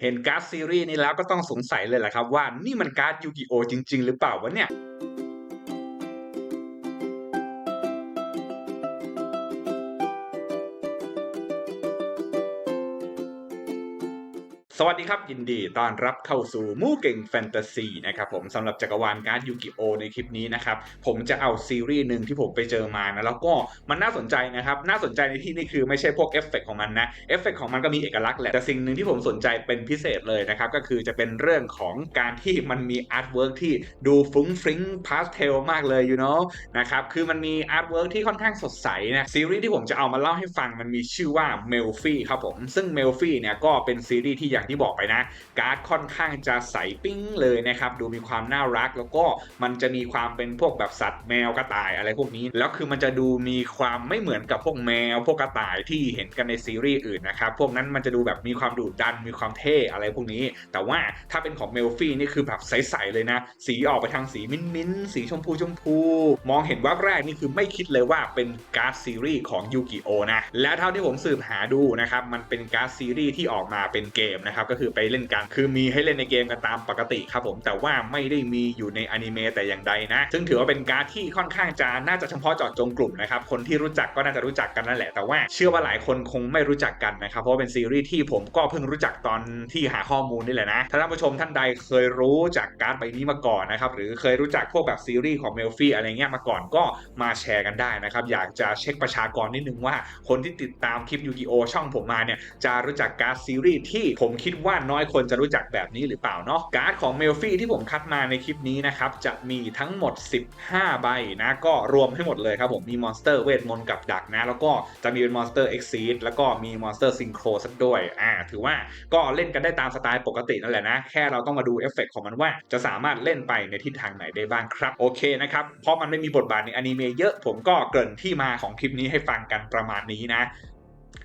เห็นการ์ดซีรีส์นี้แล้วก็ต้องสงสัยเลยแหละครับว่านี่มันการ์ดยูกิโอจริง ๆ หรือเปล่าวะเนี่ย สวัสดีครับ ยินดีต้อนรับเข้าสู่มู่เก่งแฟนตาซีนะครับผมสำหรับจักรวาลการ์ดยูกิโอในคลิปนี้นะครับผมจะเอาซีรีส์หนึ่งที่ผมไปเจอมานะแล้วก็มันน่าสนใจนะครับน่าสนใจในที่นี้คือไม่ใช่พวกเอฟเฟกของมันนะเอฟเฟกของมันก็มีเอกลักษณ์แหละแต่สิ่งหนึ่งที่ผมสนใจเป็นพิเศษเลยนะครับก็คือจะเป็นเรื่องของการที่มันมีอาร์ตเวิร์กที่ดูฟุ้งฟริ้งพาสเทลมากเลย you know นะครับคือมันมีอาร์ตเวิร์กที่ค่อนข้างสดใสนะซีรีส์ที่ผมจะเอามาเล่าให้ฟังมันมีชื่อว่าเมลฟี่ครับผมซึ่งเมลฟี่เนี่ยก็เป็นซีรีส์ที่อย่างที่บอกไปนะ การ์ดค่อนข้างจะใสปิ้งเลยนะครับ ดูมีความน่ารักแล้วก็มันจะมีความเป็นพวกแบบสัตว์แมวกระต่ายอะไรพวกนี้ แล้วคือมันจะดูมีความไม่เหมือนกับพวกแมว พวกกระต่ายที่เห็นกันในซีรีส์อื่นนะครับ พวกนั้นมันจะดูแบบมีความดุดันมีความเท่อะไรพวกนี้ แต่ว่าถ้าเป็นของเมลฟี่นี่คือแบบใสๆเลยนะ สีออกไปทางสีมิ้นมิ้นท์สีชมพูชมพู มองเห็นว่าแรกนี่คือไม่คิดเลยว่าเป็นการ์ดซีรีส์ของยูกิโอนะ และเท่าที่ผมสืบหาดูนะครับ มันเป็นการ์ดซีรีส์ที่ออกมาเป็นเกมนะครับก็คือไปเล่นกันคือมีให้เล่นในเกมกันตามปกติครับผมแต่ว่าไม่ได้มีอยู่ในอนิเมะแต่อย่างใดนะ ซึ่งถือว่าเป็นการ์ดที่ค่อนข้างจะน่าจะเฉพาะเจาะจงกลุ่มนะครับคนที่รู้จักก็น่าจะรู้จักกันนั่นแหละแต่ว่าเชื่อว่าหลายคนคงไม่รู้จักกันนะครับเพราะเป็นซีรีส์ที่ผมก็เพิ่งรู้จักตอนที่หาข้อมูลนี่แหละนะถ้าท่านผู้ชมท่านใดเคยรู้จักการ์ดใบนี้มาก่อนนะครับหรือเคยรู้จักพวกแบบซีรีส์ของเมลฟี่อะไรเงี้ยมาก่อนก็มาแชร์กันได้นะครับอยากจะเช็คประชากรนิดนึงว่า คนที่ติดตามคลิปยูกิโอช่องผมมาเนี่ยจะรู้จักการ์ดซีรีส์ที่ผมคิดว่าน้อยคนจะรู้จักแบบนี้หรือเปล่าเนาะการ์ดของเมลฟี่ที่ผมคัดมาในคลิปนี้นะครับจะมีทั้งหมด 15 ใบนะก็รวมให้หมดเลยครับผมมีมอนสเตอร์เวทมนต์กับดักนะ แล้วก็จะมีเป็นมอนสเตอร์เอ็กซีดแล้วก็มีมอนสเตอร์ซิงโครสักด้วยอ่าถือว่าก็เล่นกันได้ตามสไตล์ปกตินั่นแหละนะ แค่เราต้องมาดูเอฟเฟกต์ของมันว่าจะสามารถเล่นไปในทิศทางไหนได้บ้างครับโอเคนะครับเพราะมันไม่มีบทบาทในอนิเมะเยอะผมก็เกริ่นที่มาของคลิปนี้ให้ฟังกันประมาณนี้นะ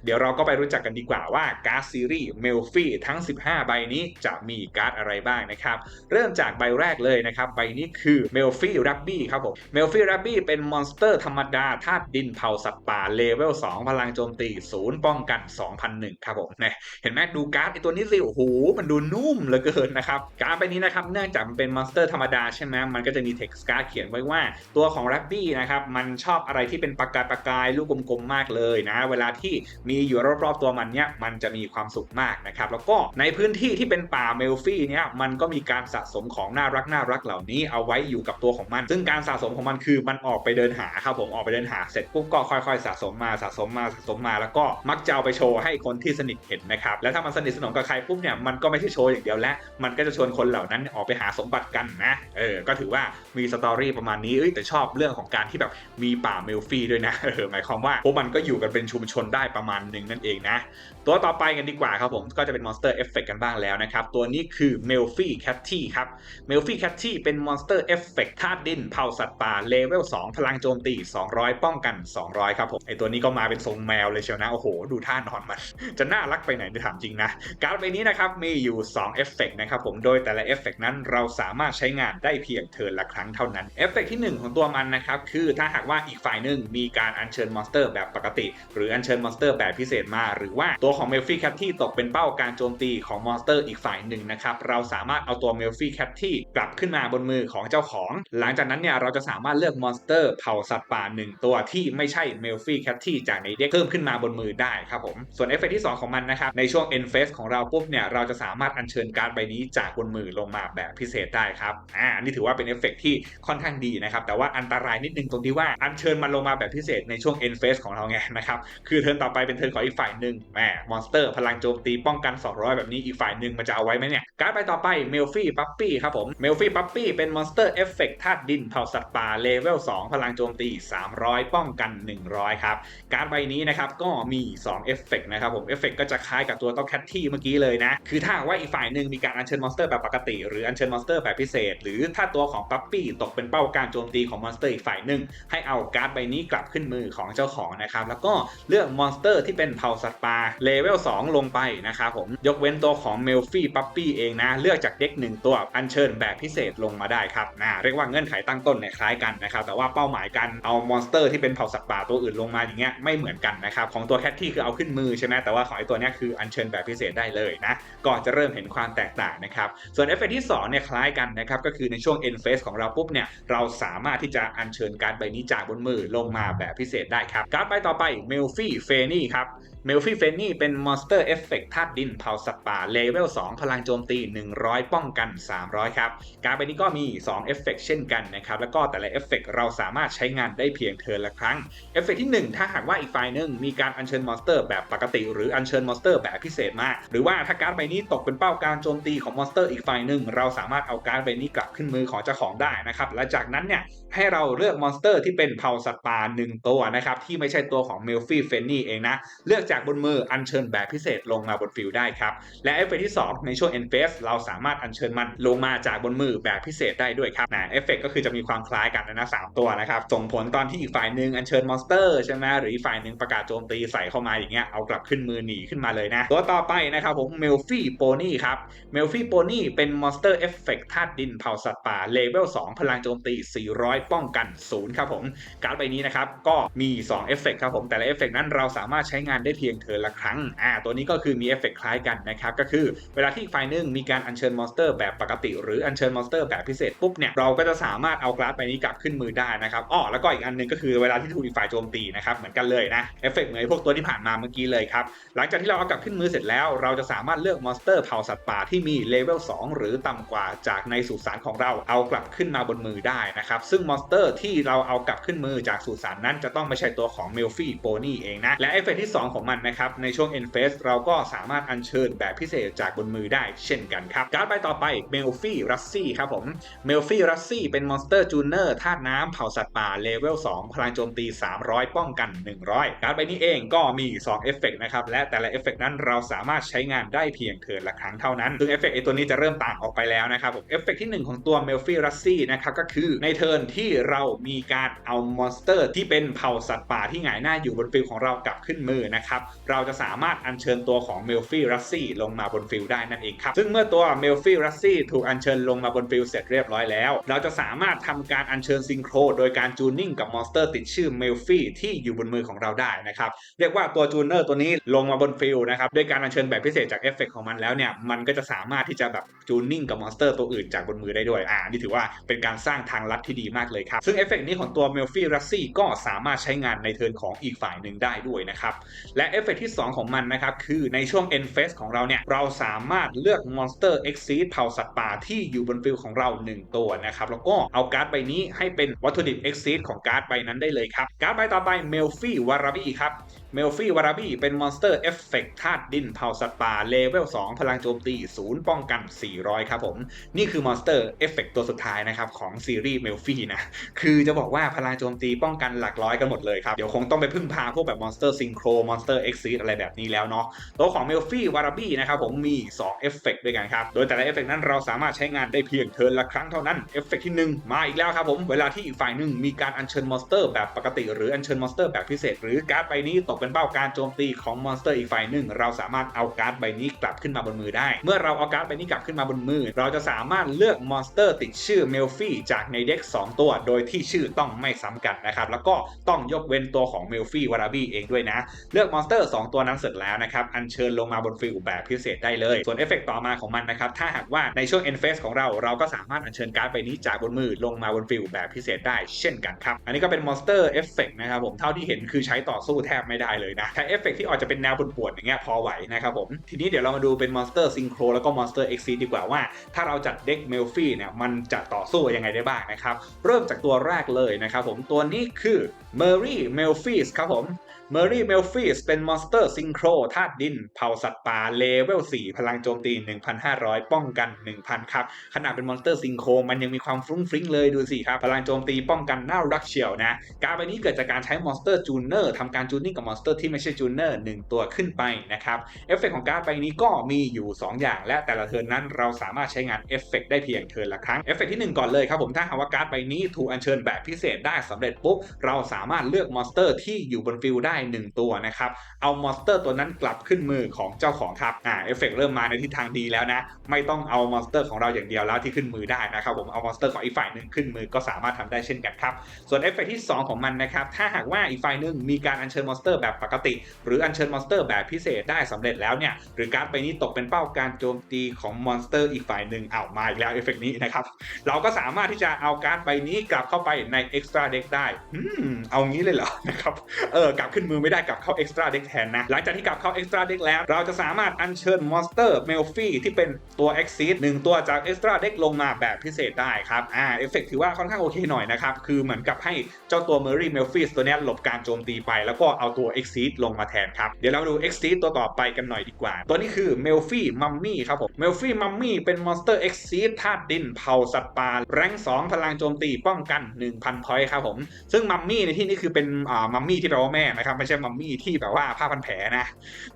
เดี๋ยวเราก็ไปรู้จักกันดีกว่าว่าการ์ดซีรีส์เมลฟี่ทั้ง 15 ใบนี้จะมีการ์ดอะไรบ้างนะครับ เริ่มจากใบแรกเลยนะครับ ใบนี้คือเมลฟี่รับบี้ครับผมเมลฟี่รับบี้เป็นมอนสเตอร์ธรรมดาธาตุดินเผาสัตว์ป่าเลเวล 2 พลังโจมตี 0 ป้องกัน 2001 ครับผมเนี่ยเห็นไหมดูการ์ดไอตัวนี้สิโอ้โหมันดูนุ่มเหลือเกินนะครับ การ์ดใบนี้นะครับเนื่องจากมันเป็นมอนสเตอร์ธรรมดาใช่ไหมมันก็จะมีเท็กซ์การ์ดเขียนไว้ว่าตัวของรับบี้นะครับมันชอบอะไรที่เป็นประกายประกายลูกกลมๆมากเลยนะ เวลาที่มีีอยู่รอบๆตัวมันเนี่ยมันจะมีความสุขมากนะครับแล้วก็ในพื้นที่ที่เป็นป่าเมลฟี่เนี่ยมันก็มีการสะสมของน่ารักน่ารักเหล่านี้เอาไว้อยู่กับตัวของมัน ซึ่งการสะสมของมันคือมันออกไปเดินหาครับผมออกไปเดินหาเสร็จปุ๊บก็ค่อยๆ สะสมมาสะสมมาสะสมมา แล้วก็มักจะเอาไปโชว์ให้คนที่สนิทเห็นนะครับและถ้ามันสนิทสนมกับใครปุ๊บเนี่ยมันก็ไม่ใช่โชว์อย่างเดียวและ มันก็จะชวนคนเหล่านั้นออกไปหาสมบัติกันนะเออก็ถือว่ามีสตอรี่ประมาณนี้เอ้ยแต่ชอบเรื่องของการที่แบบมีป่าเมลฟี่ด้วยนะเออหมายความว่าพวกมันก็อยู่กันเป็นชุมชนได้ประมาณหนึ่งนั่นเองนะตัวต่อไปกันดีกว่าครับผมก็จะเป็นมอนสเตอร์เอฟเฟกกันบ้างแล้วนะครับ ตัวนี้คือเมลฟี่แคทตี้ครับเมลฟี่แคทตี้เป็นมอนสเตอร์เอฟเฟกธาตุดินเผาสัตว์ป่าเลเวล 2 พลังโจมตี 200 ป้องกัน 200 ครับผมไอตัวนี้ก็มาเป็นทรงแมวเลยเชียวนะ โอ้โห ดูท่านอนมัน จะน่ารักไปไหนไปถามจริงนะ การ์ดใบนี้นะครับ มีอยู่ 2 เอฟเฟกนะครับผมโดยแต่ละเอฟเฟกนั้นเราสามารถใช้งานได้เพียงเทิร์นละครั้งเท่านั้นเอฟเฟกที่หนึ่งของตัวมันนะครับคือถ้าหากว่าอีกฝ่ายหนึ่งมีการอัญเชิญมอนสเตอร์แบบปกติ หรืออัญเชิญมอนสเตอร์แบบพิเศษมาหรือว่าตัวของเมลฟี่แคทที่ตกเป็นเป้าการโจมตีของมอนสเตอร์อีกฝ่ายหนึ่งนะครับ เราสามารถเอาตัวเมลฟี่แคทที่กลับขึ้นมาบนมือของเจ้าของ หลังจากนั้นเนี่ยเราจะสามารถเลือกมอนสเตอร์เผ่าสัตว์ป่าหนึ่งตัวที่ไม่ใช่เมลฟี่แคทที่จากในเด็กเพิ่มขึ้นมาบนมือได้ครับผม ส่วนเอฟเฟกที่ 2 ของมันนะครับ ในช่วง end phase ของเราปุ๊บเนี่ยเราจะสามารถอัญเชิญการ์ดใบนี้จากบนมือลงมาแบบพิเศษได้ครับ อ่า นี่ถือว่าเป็นเอฟเฟกที่ค่อนข้างดีนะครับ แต่ว่าอันตรายนิดนึงตรงที่ว่าอัญเชิญมันลงมาแบบพิเศษในช่วง end phase ของเราไงนะครับ คือเทิร์นต่อไปเป็นเทิร์นของอีกฝ่ายหนึ่งแหมมอนสเตอร์พลังโจมตีป้องกัน 200 แบบนี้อีกฝ่ายหนึ่งมันจะเอาไว้ไหมเนี่ยการ์ดใบต่อไปเมลฟี่ปั๊ปปี้ครับผมเมลฟี่ปั๊ปปี้เป็นมอนสเตอร์เอฟเฟกธาตุดินเผ่าสัตว์ป่าเลเวล2พลังโจมตี 300 ป้องกัน 100 ครับ การ์ดใบนี้นะครับก็มี2เอฟเฟกนะครับผมเอฟเฟกก็จะคล้ายกับตัวต้องแคทที่เมื่อกี้เลยนะ คือถ้าว่าอีกฝ่ายหนึ่งมีการอัญเชิญมอนสเตอร์แบบปกติ หรืออัญเชิญมอนสเตอร์แบบพิเศษ หรือถ้าตัวของปั๊ปปี้ตกเป็นเป้าการโจมตีของมอนสเตอร์อีกฝ่ายหนึ่งให้เอาการ์ดใบนี้กลับขึ้นมือของเจ้าของนะครับแล้วก็เลือกมอนสเตอร์ที่เป็นเผ่าสัตว์ป่าเลเวล2ลงไปนะครับผมยกเว้นตัวของเมลฟี่ปั๊ปปี้เองนะ เลือกจากเด็กหนึ่งตัวอัญเชิญแบบพิเศษลงมาได้ครับนะเรียกว่าเงื่อนไขตั้งต้นเนี่ยคล้ายกันนะครับแต่ว่าเป้าหมายการเอามอนสเตอร์ที่เป็นเผ่าสัตว์ป่าตัวอื่นลงมาอย่างเงี้ยไม่เหมือนกันนะครับของตัวแคทที่คือเอาขึ้นมือใช่ไหมแต่ว่าของไอตัวเนี้ยคืออัญเชิญแบบพิเศษได้เลยนะก่อนจะเริ่มเห็นความแตกต่างนะครับส่วนเอฟเฟกที่2เนี่ยคล้ายกันนะครับก็คือในช่วง end phase ของเราปุ๊บเนี่ยเราสามารถที่จะอัญเชิญการใบนี้จากบนมือลงมาแบบพิเศษได้ครับการ์ดใบต่อไปเมลฟี่เฟนี่ครับ เมลฟี่เฟนนี่เป็นมอนสเตอร์เอฟเฟกต์ธาตุดินเผาสัตว์ป่าเลเวล 2 พลังโจมตี 100 ป้องกัน 300 ครับ การ์ดใบนี้ก็มี 2 เอฟเฟกต์เช่นกันนะครับ แล้วก็แต่ละเอฟเฟกต์เราสามารถใช้งานได้เพียงเทิร์นละครั้ง เอฟเฟกต์ที่ 1 ถ้าหากว่าอีกฝ่ายหนึ่งมีการอัญเชิญมอนสเตอร์แบบปกติ หรืออัญเชิญมอนสเตอร์แบบพิเศษมา หรือว่าถ้าการ์ดใบนี้ตกเป็นเป้าการโจมตีของมอนสเตอร์อีกฝ่ายหนึ่งเราสามารถเอาการ์ดใบนี้กลับขึ้นมือของเจ้าของได้นะครับ และจากนั้นเนี่ยให้เราเลือกมอนสเตอร์ที่เป็นเผาสัตว์ป่าหนึ่งตัวนะครับที่ไม่ใช่ตัวของเมลฟี่เฟนนี่เองนะเลือกจากบนมืออัญเชิญแบบพิเศษลงมาบนฟิลได้ครับและเอฟเฟกที่ 2 ในช่วง end phase เราสามารถอัญเชิญมันลงมาจากบนมือแบบพิเศษได้ด้วยครับนะเอฟเฟกก็คือจะมีความคล้ายกันนะสามตัวนะครับส่งผลตอนที่อีกฝ่ายหนึ่งอัญเชิญมอนสเตอร์ใช่ไหมหรืออีกฝ่ายหนึ่งประกาศโจมตีใส่เข้ามาอย่างเงี้ยเอากลับขึ้นมือหนีขึ้นมาเลยนะตัวต่อไปนะครับผมเมลฟี่โปนี่ครับเมลฟี่โปนี่เป็นมอนสเตอร์เอฟเฟกธาตุดินเผาสัตว์ป่าเลเวล2พลังโจมตี 400 ป้องกัน0ครับผมการ์ดใบนี้นะครับก็มี2เอฟเฟกครับผมแต่ละเอฟเฟกนั้นเราสามารถใช้งานได้พียงเทิร์นละครั้ง อ่า ตัวนี้ก็คือมีเอฟเฟกคล้ายกันนะครับ ก็คือเวลาที่อีกฝ่ายนึงมีการอัญเชิญมอนสเตอร์แบบปกติ หรืออัญเชิญมอนสเตอร์แบบพิเศษปุ๊บเนี่ย เราก็จะสามารถเอากร์ดใบนี้กลับขึ้นมือได้นะครับอ้อแล้วก็อีกอันนึงก็คือเวลาที่ถูกอีกฝ่ายโจมตีนะครับ เหมือนกันเลยนะ เอฟเฟกเหมือนพวกตัวที่ผ่านมาเมื่อกี้เลยครับ หลังจากที่เราเอากลับขึ้นมือเสร็จแล้ว เราจะสามารถเลือกมอนสเตอร์เผ่าสัตว์ป่าที่มีเลเวล2หรือต่ำกว่าจากในสุสานของเราเอากลับขึ้นมาบนมือได้นะครับ ซึ่งมอนสเตอร์ที่เราเอากลับขึ้นมือจากสุสานนั้นจะต้องไม่ใช่ตัวของเมลฟี่โปนี่เองนะและเอฟเฟกที่ 2 ของมันนะครับ ในช่วง end phase เราก็สามารถอัญเชิญแบบพิเศษจากบนมือได้เช่นกันครับ การ์ดใบต่อไปเมลฟี่รัสซี่ครับผมเมลฟี่รัสซี่เป็นมอนสเตอร์จูเนอร์ธาตุน้ำเผ่าสัตว์ป่าเลเวล 2 พลังโจมตี 300 ป้องกัน 100 การ์ดใบนี้เองก็มี 2 เอฟเฟกนะครับ และแต่ละเอฟเฟกนั้นเราสามารถใช้งานได้เพียงเทินละครั้งเท่านั้นซึ่งเอฟเฟกไอตัวนี้จะเริ่มต่างออกไปแล้วนะครับผมเอฟเฟกที่ 1 ของตัวเมลฟี่รัสซี่นะครับก็คือในเทิร์นที่เรามีการเอามอนสเตอร์ที่เป็นเผ่าสัตว์ป่าที่หงายหน้าอยู่บนฟิลของเรากลับขึ้นมือนะครับเราจะสามารถอัญเชิญตัวของเมลฟี่รัสซี่ลงมาบนฟิลได้นั่นเองครับ ซึ่งเมื่อตัวเมลฟี่รัสซี่ถูกอัญเชิญลงมาบนฟิลเสร็จเรียบร้อยแล้ว เราจะสามารถทำการอัญเชิญซิงโครโดยการจูนนิ่งกับมอนสเตอร์ติดชื่อเมลฟี่ที่อยู่บนมือของเราได้นะครับ เรียกว่าตัวจูเนอร์ตัวนี้ลงมาบนฟิลนะครับด้วยการอัญเชิญแบบพิเศษจากเอฟเฟกของมันแล้วเนี่ยมันก็จะสามารถที่จะแบบจูนนิ่งกับมอนสเตอร์ตัวอื่นจากบนมือได้ด้วยอ่านี่ถือว่าเป็นการสร้างทางลัดที่ดีมากเลยครับซึ่งเอฟเฟกนี้ของตัวเมลฟี่รัสซี่ก็สามารถใช้งานในเทิร์นของอีกฝ่ายหนึ่งได้ด้วยนะครับและเอฟเฟกที่ 2 ของมันนะครับ คือในช่วง end phase ของเราเนี่ย เราสามารถเลือก Monster Exceed เผ่าสัตว์ป่าที่อยู่บนฟิลของเรา 1 ตัวนะครับ แล้วก็เอาการ์ดใบนี้ให้เป็นวัตถุดิบ Exceed ของการ์ดใบนั้นได้เลยครับ การ์ดใบต่อไปเมลฟี่วาราบีครับ เมลฟี่วาราบี้เป็นมอนสเตอร์เอฟเฟกธาตุดินเผาสัตว์ป่าเลเวล 2 พลังโจมตี0ป้องกัน 400 ครับผม นี่คือมอนสเตอร์เอฟเฟกตัวสุดท้ายนะครับ ของซีรีส์เมลฟี่นะ คือจะบอกว่าพลังโจมตีป้องกันหลักร้อยกันหมดเลยครับ เดี๋ยวคงต้องไปพึ่งพาพวกแบบมอนสเตอร์ซิงโครมอนสเตอร์เอ็กซีอะไรแบบนี้แล้วเนาะตัวของเมลฟี่วาราบี้นะครับผมมี2เอฟเฟกด้วยกันครับ โดยแต่ละเอฟเฟกนั้นเราสามารถใช้งานได้เพียงเทิร์นละครั้งเท่านั้นเอฟเฟกที่ 1 มาอีกแล้วครับผมเวลาที่อีกฝ่ายหนึ่งมีการอัญเชิญมอนสเตอร์แบบปกติหรืออัญเชิญมอนสเตอร์แบบพิเศษหรือการ์ดใบนี้ตกเป็นเป้าการโจมตีของมอนสเตอร์อีกฝ่ายหนึ่ง เราสามารถเอาการ์ดใบนี้กลับขึ้นมาบนมือได้ เมื่อเราเอาการ์ดใบนี้กลับขึ้นมาบนมือ เราจะสามารถเลือกมอนสเตอร์ติดชื่อเมลฟี่จากในเด็ก2 ตัว โดยที่ชื่อต้องไม่ซ้ำกันนะครับ แล้วก็ต้องยกเว้นตัวของเมลฟี่วาราบีเองด้วยนะ เลือกมอนสเตอร์ 2 ตัวนั้นเสร็จแล้วนะครับ อัญเชิญลงมาบนฟิลแบบพิเศษได้เลย ส่วนเอฟเฟกต่อมาของมันนะครับ ถ้าหากว่าในช่วง end phase ของเรา เราก็สามารถอัญเชิญการ์ดใบนี้จากบนมือลงมาบนฟิลแบบพิเศษได้เช่นกันครับ อันนี้ก็เป็นมอนสเตอร์เอฟเฟกนะครับผม เท่าที่เห็นคือใช้ต่อสู้แทบไม่ได้เลยนะใช้เอฟเฟกที่ออกจะเป็นแนวปวดๆอย่างเงี้ยพอไหวนะครับผมทีนี้เดี๋ยวเรามาดูเป็นมอนสเตอร์ซิงโครแล้วก็มอนสเตอร์เอ็กซีดีกว่าว่า ถ้าเราจัดเด็กเมลฟี่เนี่ยมันจะต่อสู้ยังไงได้บ้างนะครับเริ่มจากตัวแรกเลยนะครับผมตัวนี้คือเมอรี่เมลฟีสครับผม เมอรี่เมลฟีสเป็นมอนสเตอร์ซิงโครธาตุดิน เผ่าสัตว์ป่าเลเวล 4 พลังโจมตี 1,500 ป้องกัน 1,000 ครับ ขนาดเป็นมอนสเตอร์ซิงโครมันยังมีความฟรุ้งฟริ้งเลยดูสิครับ พลังโจมตีป้องกันน่ารักเชียวนะ การใบนี้เกิดจากการใช้มอนสเตอร์จูเนอร์ทำการจูนนิ่งกับมอนสเตอร์ที่ไม่ใช่จูเนอร์1ตัวขึ้นไปนะครับ เอฟเฟกของการ์ดใบนี้ก็มีอยู่ 2 อย่าง และแต่ละเทิร์นนั้นเราสามารถใช้งานเอฟเฟกได้เพียงเทิร์นละครั้ง เอฟเฟกที่ 1 ก่อนเลยครับผมถ้าหากว่าการ์ดใบนี้ถูกอัญเชิญแบบพิเศษได้สำเร็จปุ๊บเราสามารถเลือกมอนสเตอร์ที่อยู่บนฟิลได้1ตัวนะครับ เอามอนสเตอร์ตัวนั้นกลับขึ้นมือของเจ้าของครับอ่าเอฟเฟกต์เริ่มมาในทิศทางดีแล้วนะ ไม่ต้องเอามอนสเตอร์ของเราอย่างเดียวแล้วที่ขึ้นมือได้นะครับผมเอามอนสเตอร์ของอีกฝ่ายหนึ่งขึ้นมือก็สามารถทำได้เช่นกันครับ ส่วนเอฟเฟกต์ที่ 2 ของมันนะครับถ้าหากว่าอีกฝ่ายหนึ่งมีการอัญเชิญมอนสเตอร์แบบปกติ หรืออัญเชิญมอนสเตอร์แบบพิเศษได้สำเร็จแล้วเนี่ยหรือการ์ดใบนี้ตกเป็นเป้าการโจมตีของมอนสเตอร์อีกฝ่ายหนึ่งเอามาอีกแล้วเอฟเฟกต์นี้นะครับเราก็สามารถที่จะเอาการ์ดใบนี้กลับเข้าไปใน extra deck ได้อืมเอางี้เลยเหรอนะครับเออกลับขึ้นมือไม่ได้กลับเข้า extra deck แทนนะ หลังจากที่กลับเข้า extra deck แล้ว เราจะสามารถอัญเชิญมอนสเตอร์เมลฟี่ที่เป็นตัว exceed หนึ่งตัวจาก extra deck ลงมาแบบพิเศษได้ครับอ่าเอฟเฟกถือว่าค่อนข้างโอเคหน่อยนะครับ คือเหมือนกับให้เจ้าตัว Murray m e l f i s ตัวนี้หลบการโจมตีไป แล้วก็เอาตัว exceed ลงมาแทนครับ เดี๋ยวเราดู exceed ตัวต่อไปกันหน่อยดีกว่า ตัวนี้คือ m e l f i Mummy ครับผม m e l f i Mummy เป็นมอนสเตอร์ exceed ธาตุดินเผ่าสัตว์ป่าแรง2พลังโจมตีป้องกัน 1,000พอยต์ครับผมซึ่งมัมมี่ในที่นี้คือเป็นอ่ามัมมี่ที่แปลว่าแม่นะครับไม่ใช่มัมมี่ที่แบบว่าผ้าพันแผลนะ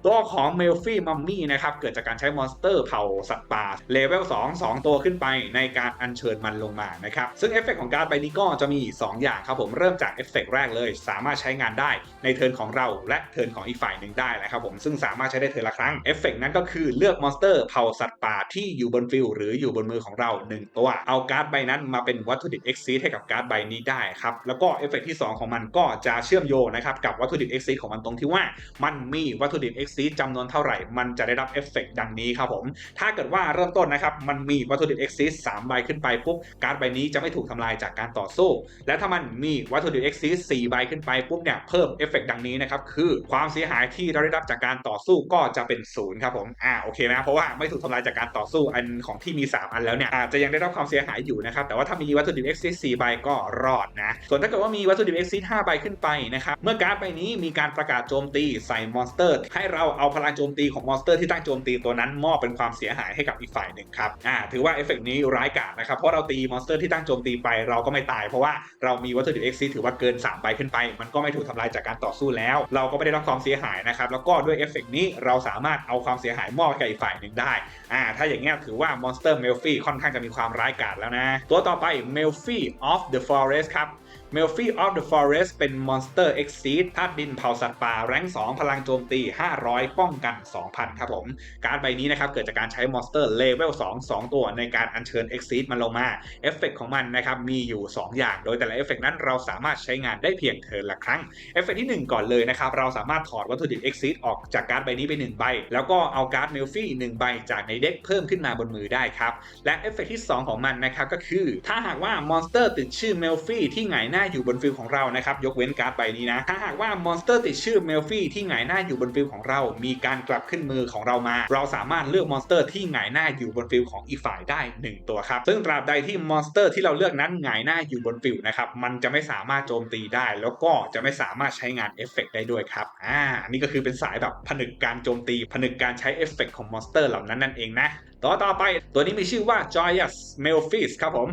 ตัวของเมลฟี่มัมมี่นะครับ เกิดจากการใช้มอนสเตอร์เผาสัตว์ป่าเลเวล2 2 ตัวขึ้นไปในการอัญเชิญมันลงมานะครับ ซึ่งเอฟเฟกของการ์ดใบนี้ก็จะมี 2 อย่างครับผมเริ่มจากเอฟเฟกแรกเลย สามารถใช้งานได้ในเทิร์นของเราและเทิร์นของอีกฝ่ายหนึ่งได้นะครับผมซึ่งสามารถใช้ได้เทิร์นละครั้งเอฟเฟกนั้นก็คือเลือกมอนสเตอร์เผาสัตว์ป่าที่อยู่บนฟิลหรืออยู่บนมือของเรา 1 ตัวเอาการ์ดใบนั้นมาเป็นวัตถุดิบ X ซีให้กับการ์ดใบนี้ได้ครับแล้วก็เอฟเฟกที่ 2 ของมันก็จะเชื่อมโยงนะครับกับวัตถุดิบ X ซีของมันตรงที่ว่า มันมีวัตถุดิบ X ซีจำนวนเท่าไหร่ มันจะได้รับเอฟเฟกดังนี้ครับผม ถ้าเกิดว่าเริ่มต้นนะครับ มันมีวัตถุดิบ X ซีสามใบขึ้นไปปุ๊บ การ์ดใบนี้จะไม่ถูกทำลายจากการต่อสู้ และถ้ามันมีวัตถุดิบ X ซีสี่ใบขึ้นไปปุ๊บเนี่ย เพิ่มเอฟเฟกดังนี้นะครับ คือความเสียหายที่เราได้รับจากการต่อสู้ก็จะเป็นศูนย์ครับผม อ่า โอเคนะ เพราะว่าไม่ถูกทำลายจากการต่อสู้ อันของที่มี 3 อันแล้วเนี่ย อาจจะยังได้รับความเสียหายอยู่นะครับ แต่ว่าถ้ามีวัตถุดิบ X ซีสี่ใบก็รอดนะ ส่วนถ้าเกิดว่ามีวัตถุดิบ X ซีห้าใบขึ้นไปนะครับ เมื่อการ์ดใบนี้มีการประกาศโจมตีใส่มอนสเตอร์ ให้เราเอาพลังโจมตีของมอนสเตอร์ที่ตั้งโจมตีตัวนั้นมอบเป็นความเสียหายให้กับอีกฝ่ายหนึ่งครับอ่าถือว่าเอฟเฟกนี้ร้ายกาจนะครับเพราะเราตีมอนสเตอร์ที่ตั้งโจมตีไปเราก็ไม่ตาย เพราะว่าเรามีวัตถุดิบ X ซีถือว่าเกิน3ใบขึ้นไป มันก็ไม่ถูกทำลายจากการต่อสู้แล้ว เราก็ไม่ได้รับความเสียหายนะครับแล้วก็ด้วยเอฟเฟกนี้เราสามารถเอาความเสียหายมอบให้กับอีกฝ่ายหนึ่งได้อ่าถ้าอย่างเงี้ยถือว่ามอนสเตอร์เมลฟี่ค่อนข้างจะมีความร้ายกาจแล้วนะ ตัวต่อไปเมลฟี่ of the forest ครับ m e l f i of the Forest เป็นมอนสเตอร์ Exceed ธาตุดินเผาสัตว์ป่า แรง2พลังโจมตี 500 ป้องกัน 2,000 ครับผม การใบนี้นะครับเกิดจากการใช้มอนสเตอร์เลเวล2 2 ตัวในการอัญเชิญ Exceed มันลงมา เอฟเฟกของมันนะครับมีอยู่ 2 อย่าง โดยแต่ละเอฟเฟกนั้นเราสามารถใช้งานได้เพียงเทิร์นละครั้ง เอฟเฟกที่ 1 ก่อนเลยนะครับเราสามารถถอดวัตถุดิบ Exceed ออกจากการ์ดใบนี้ไป 1 ใบ แล้วก็เอาการ์ด m e l f i 1 ใบจากในเด็กเพิ่มขึ้นมาบนมือได้ครับและเอฟเฟกที่ 2 ของมันนะครับก็คือ ถ้าหากว่ามอนสเตอร์ติดชื่อ m e l f i ที่หงหน้าอยู่บนฟิลของเรานะครับยกเว้นการ์ดใบนี้นะถ้าหากว่ามอนสเตอร์ติดชื่อเมลฟี่ที่หงายหน้าอยู่บนฟิลของเรา มีการกลับขึ้นมือของเรามา เราสามารถเลือกมอนสเตอร์ที่หงายหน้าอยู่บนฟิลของอีกฝ่ายได้ 1 ตัวครับซึ่งตราบใดที่มอนสเตอร์ที่เราเลือกนั้นหงายหน้าอยู่บนฟิลนะครับมันจะไม่สามารถโจมตีได้ แล้วก็จะไม่สามารถใช้งานเอฟเฟกได้ด้วยครับอ่านี่ก็คือเป็นสายแบบผนึกการโจมตี ผนึกการใช้เอฟเฟกของมอนสเตอร์เหล่านั้นนั่นเองนะต่อต่อไปตัวนี้มีชื่อว่า Joyous Melfis ครับผม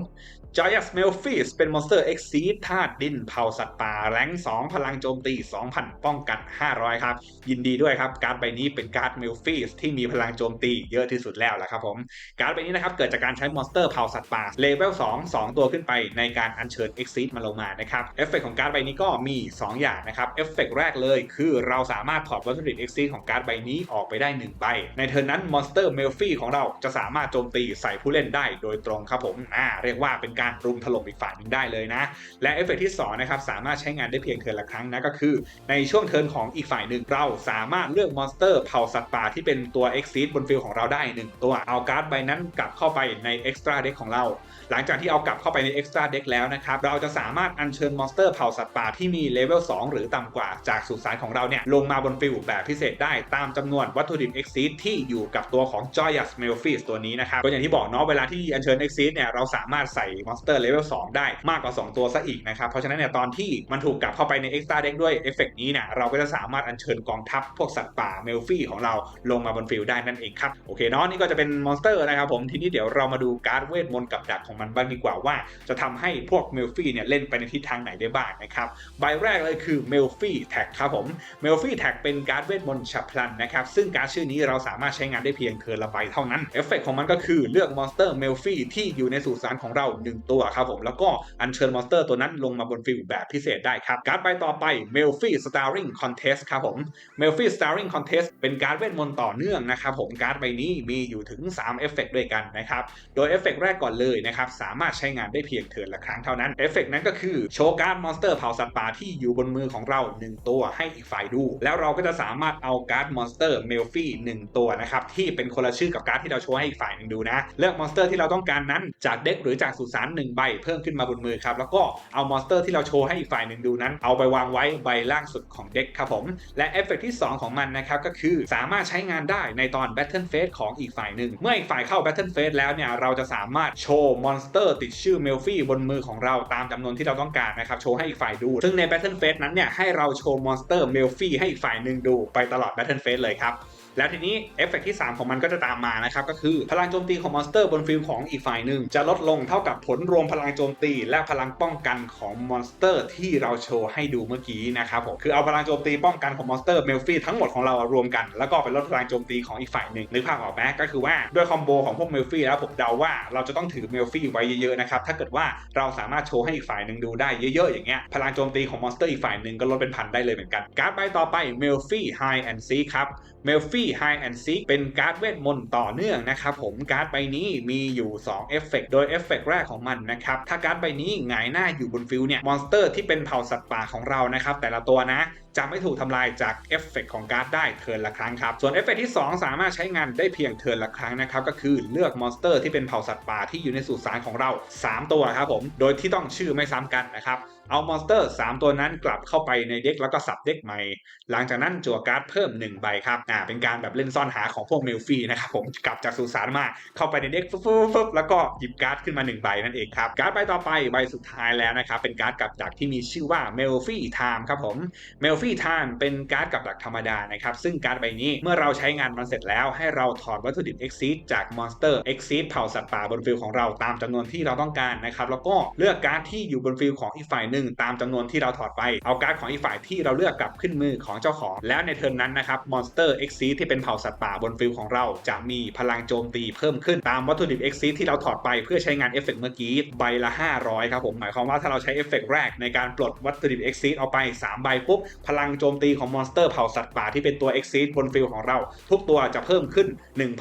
Joyous Melfis เป็นมอนสเตอร์ Exceed ธาตุดินเผาสัตว์ป่าแรง 2 พลังโจมตี 2,000 ป้องกัน 500 ครับ ยินดีด้วยครับ การ์ดใบนี้เป็นการ์ด Melfis ที่มีพลังโจมตีเยอะที่สุดแล้วละครับผม การ์ดใบนี้นะครับเกิดจากการใช้มอนสเตอร์เผาสัตว์ป่าเลเวล2 2 ตัวขึ้นไปในการอัญเชิญ Exceed มาลงมานะครับเอฟเฟกของการ์ดใบนี้ก็มี 2 อย่างนะครับเอฟเฟกแรกเลยคือเราสามารถถอดวัตถุดิบ Exceed ของการ์ดใบนี้ออกไปได้1ใบในเทิร์นนั้นมอนสเตอร์เมลฟี่ของเราจะสามารถโจมตีใส่ผู้เล่นได้โดยตรงครับผมอ่าเรียกว่าเป็นการรุมถล่มอีกฝ่ายหนึ่งได้เลยนะ และเอฟเฟกที่2นะครับสามารถใช้งานได้เพียงเทิร์นละครั้งนะก็คือในช่วงเทิร์นของอีกฝ่ายหนึ่งเราสามารถเลือกมอนสเตอร์เผ่าสัตว์ป่าที่เป็นตัว e x ็กซีดบนฟิลของเราได้ 1 ตัวเอาการ์ดใบนั้นกลับเข้าไปใน Extra Deck ของเรา หลังจากที่เอากลับเข้าไปใน Extra Deck แล้วนะครับ เราจะสามารถอัญเชิญมอนสเตอร์เผ่าสัตว์ป่าที่มีเลเวล 2 หรือต่ำกว่าจากสุสานของเราเนี่ยลงมาบนฟิลแบบพิเศษได้ตามจำนวนวัตถุดิบ Exceed ที่อยู่กับตัวของ Joyous Melfis ตัวนี้นะครับก็อย่างที่บอกเนาะเวลาที่อัญเชิญ Exceed เนี่ยเราสามารถใส่มอนสเตอร์เลเวล 2 ได้มากกว่า 2 ตัวซะอีกนะครับเพราะฉะนั้นเนี่ยตอนที่มันถูกกลับเข้าไปใน Extra Deck ด้วยเอฟเฟกนี้เนี่ยเราก็จะสามารถอัญเชิญกองทัพพวกสัตว์ป่าเมลฟี่ของเราลงมาบนฟิลได้นั่นเองครับโอเคเนาะนี่ก็จะเป็นมอนสเตอร์นะครับผมทีนี้เดี๋ยวเรามาดูการ์ดเวทมนต์กับดักของมันบ้างดีกว่าว่าจะทำให้พวกเมลฟี่เนี่ยเล่นไปในทิศทางไหนได้บ้างนะครับใบแรกเลยคือเมลฟี่แท็กครับผมเมลฟี่แท็กเป็นการ์ดเวทมนต์ฉับพลันนะครับซึ่งการ์ดชื่อนี้เราสามารถใช้งานได้เพียงเทิร์นละใบเท่านั้นเอฟเฟกของมันก็คือเลือกมอนสเตอร์เมลฟี่ที่อยู่ในสุสานของเรา 1 ตัวครับผมแล้วก็อัญเชิญมอนสเตอร์ตัวนั้นลงมาบนฟิลแบบพิเศษได้ครับการ์ดใบต่อไป m e l f i Starring Contest ครับผม m e l f i Starring Contest เป็นการ์ดเวทมนต์ต่อเนื่องนะครับผมการ์ดใบนี้มีอยู่ถึง3เอฟเฟกด้วยกันนะครับโดยเอฟเฟกแรกก่อนเลยนะครับสามารถใช้งานได้เพียงเทิร์นละครั้งเท่านั้นเอฟเฟกนั้นก็คือโชว์การ์ดมอนสเตอร์เผาสัตว์ป่าที่อยู่บนมือของเรา 1 ตัวให้อีกฝ่ายดู แล้วเราก็จะสามารถเอาการ์ดมอนสเตอร์เมลฟี่1ตัวนะครับที่เป็นคนละชื่อกับการ์ดที่เราโชว์ให้อีกฝ่ายหนึ่งดูนะเลือกมอนสเตอร์ที่เราต้องการนั้นจากเด็กหรือจากสุสาน1ใบเพิ่มขึ้นมาบนมือครับแล้วก็เอามอนสเตอร์ที่เราโชว์ให้อีกฝ่ายหนึ่งดูนั้น เอาไปวางไว้ใบล่างสุดของเด็กครับผมและเอฟเฟกที่ 2 ของมันนะครับก็คือสามารถใช้งานได้ในตอน Battle Phase ของอีกฝ่ายหนึ่งเมื่ออีกฝ่ายเข้า Battle Phase แล้วเนี่ยเราจะสามารถโชว์มอนสเตอร์ติดชื่อเมลฟี่บนมือของเราตามจำนวนที่เราต้องการนะครับโชว์ให้อีกฝ่ายดู ซึ่งใน Battle Phase นั้นเนี่ยให้เราโชว์มอนสเตอร์เมลฟี่ให้อีกฝ่ายหนึ่งดูไปตลอด Battle Phase เลยครับ แล้วทีนี้เอฟเฟกที่ 3 ของมันก็จะตามมานะครับก็คือพลังโจมตีของมอนสเตอร์บนฟิลของอีกฝ่ายหนึ่งจะลดลงเท่ากับผลรวมพลังโจมตี และพลังป้องกันของมอนสเตอร์ที่เราโชว์ให้ดูเมื่อกี้นะครับผมคือเอาพลังโจมตีป้องกันของมอนสเตอร์เมลฟี่ทั้งหมดของเรารวมกัน แล้วก็ไปลดพลังโจมตีของอีกฝ่ายหนึ่งนึกภาพออกไหมก็คือว่าด้วยคอมโบของพวกเมลฟี่แล้วผมเดาว่าเราจะต้องถือเมลฟี่ไว้เยอะๆนะครับถ้าเกิดว่าเราสามารถโชว์ให้อีกฝ่ายหนึ่งดูได้เยอะๆอย่างเงี้ยพลังโจมตีของมอนสเตอร์อีกฝ่ายหนึ่งก็ลดเป็นพันได้เลยเหมือนกันการ์ดใบต่อไปเมลฟี่ไฮแอนด์ซีครับเมลฟี่ไฮแอนด์ซิกเป็นการ์ดเวทมนต์ต่อเนื่องนะครับผมการ์ดใบนี้มีอยู่2เอฟเฟกโดยเอฟเฟกแรกของมันนะครับถ้าการ์ดใบนี้หงายหน้าอยู่บนฟิลเนี่ยมอนสเตอร์ที่เป็นเผ่าสัตว์ป่าของเรานะครับแต่ละตัวนะจะไม่ถูกทำลายจากเอฟเฟกของการ์ดได้เทิร์นละครั้งครับ ส่วนเอฟเฟกที่ 2 สามารถใช้งานได้เพียงเทิร์นละครั้งนะครับ ก็คือเลือกมอนสเตอร์ที่เป็นเผ่าสัตว์ป่าที่อยู่ในสุสานของเรา 3 ตัวครับผม โดยที่ต้องชื่อไม่ซ้ำกันนะครับ เอามอนสเตอร์ 3 ตัวนั้นกลับเข้าไปในเด็กแล้วก็สับเด็กใหม่ หลังจากนั้นจั่วการ์ดเพิ่ม 1 ใบครับอ่าเป็นการแบบเล่นซ่อนหาของพวกเมลฟีนะครับผมกลับจากสุสานมาเข้าไปในเด็กฟึ๊บฟึ๊บฟึ๊บแล้วก็หยิบการ์ดขึ้นมา 1 ใบนั่นเองครับการ์ดใบต่อไปใบสุดท้ายแล้วนะครับเป็นการ์ดกับดักที่มีชื่อว่าเมลฟี่ไทม์ครับผมเมลฟี่ไทม์เป็นการ์ดกับดักธรรมดานะครับซึ่งการ์ดใบนี้เมื่อเราใช้งานมันเสร็จแล้วให้เราถอดวัตถุดิบ Exceed จากมอนสเตอร์ Exceed เผ่าสัตว์ป่าบนฟิลของเราตามจำนวนที่เราต้องการนะครับแล้วก็เลือกการ์ดที่อยู่บนฟิลของอีกฝ่ายหนึ่งตามจำนวนที่เราถอดไปเอาการ์ดของอีกฝ่ายที่เราเลือกกลับขึ้นมือของเจ้าของ แล้วในเทิร์นนั้นนะครับมอนสเตอร์ Exceed ที่เป็นเผ่าสัตว์ป่าบนฟิลของเราจะมีพลังโจมตีเพิ่มขึ้นตามวัตถุดิบ Exceed ที่เราถอดไปเพื่อใช้งานเอฟเฟกเมื่อกี้ใบละ 500ครับผมหมายความว่าถ้าเราใช้เอฟเฟกแรกในการปลดวัตถุดิบ Exceed เอาไป 3 ใบปุ๊บพลังโจมตีของมอนสเตอร์เผ่าสัตว์ป่าที่เป็นตัว Exceed บนฟิลของเรา ทุกตัวจะเพิ่มขึ้น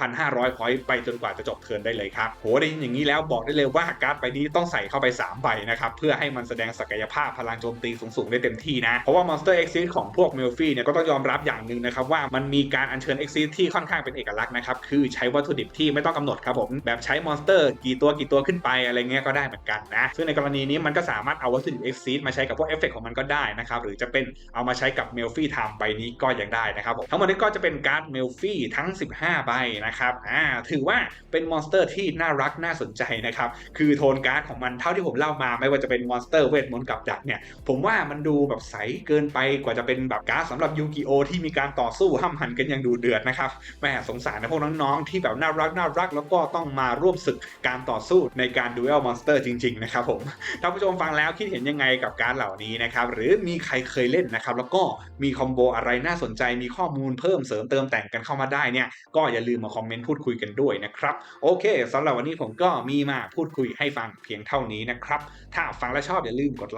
1,500พอยต์ไปจนกว่าจะจบเทิร์นได้เลยครับโหได้ยินอย่างนี้แล้วบอกได้เลยว่าการ์ดใบนี้ต้องใส่เข้าไป 3 ใบนะครับเพื่อให้มันแสดงศักยภาพพลังโจมตีสูงๆได้เต็มที่นะ เพราะว่า Monster Exceed ของพวกเมลฟี่เนี่ยก็ต้องยอมรับอย่างหนึ่งนะครับว่ามันมีการอัญเชิญ Exceed ที่ค่อนข้างเป็นเอกลักษณ์นะครับคือใช้วัตถุดิบที่ไม่ต้องกำหนดครับผมแบบใช้มอนสเตอร์กี่ตัวกี่ตัวขึ้นไปอะไรเงี้ยก็ได้เหมือนกันนะซึ่งในกรณีนี้มันก็สามารถเอาวัตถุดิบ Exceed มาใช้กับพวกเอฟเฟกของมันก็ได้นะครับหรือจะเป็นเอามาใช้กับเมลฟี่ไทม์ใบนี้ก็ยังได้นะครับผมทั้งหมดนี้ก็จะเป็นการ์ดเมลฟี่ทั้ง 15 ใบนะครับอ่าถือว่าเป็นมอนสเตอร์ที่น่ารักน่าสนใจนะครับคือโทนการ์ดของมันเท่าที่ผมเล่ามาไม่ว่าจะเป็นมอนสเตอร์เวทมนต์กับดักเนี่ย ผมว่ามันดูแบบใสเกินไปกว่าจะเป็นแบบการ์ดสำหรับยูกิโอที่มีการต่อสู้ห้ำหันกันอย่างดูเดือดนะครับแหมสงสารนะพวกน้องๆที่แบบน่ารักน่ารักแล้วก็ต้องมาร่วมศึกการต่อสู้ในการดูเอลมอนสเตอร์จริงๆนะครับผมท่านผู้ชมฟังแล้วคิดเห็นยังไงกับการดเหล่านี้นะครับหรือมีใครเคยเล่นนะครับแล้วก็มีคอมโบอะไรน่าสนใจมีข้อมูลเพิ่มเสริมเติมแต่งกันเข้ามาได้เนี่ยก็อย่าลืมมาคอมเมนต์พูดคุยกันด้วยนะครับโอเคสำหรับวันนี้ผมก็มีมาพูดคุยให้ฟังเพียงเท่านี้นะครับถ้าฟังแล้วชอบอย่าลืมกดไ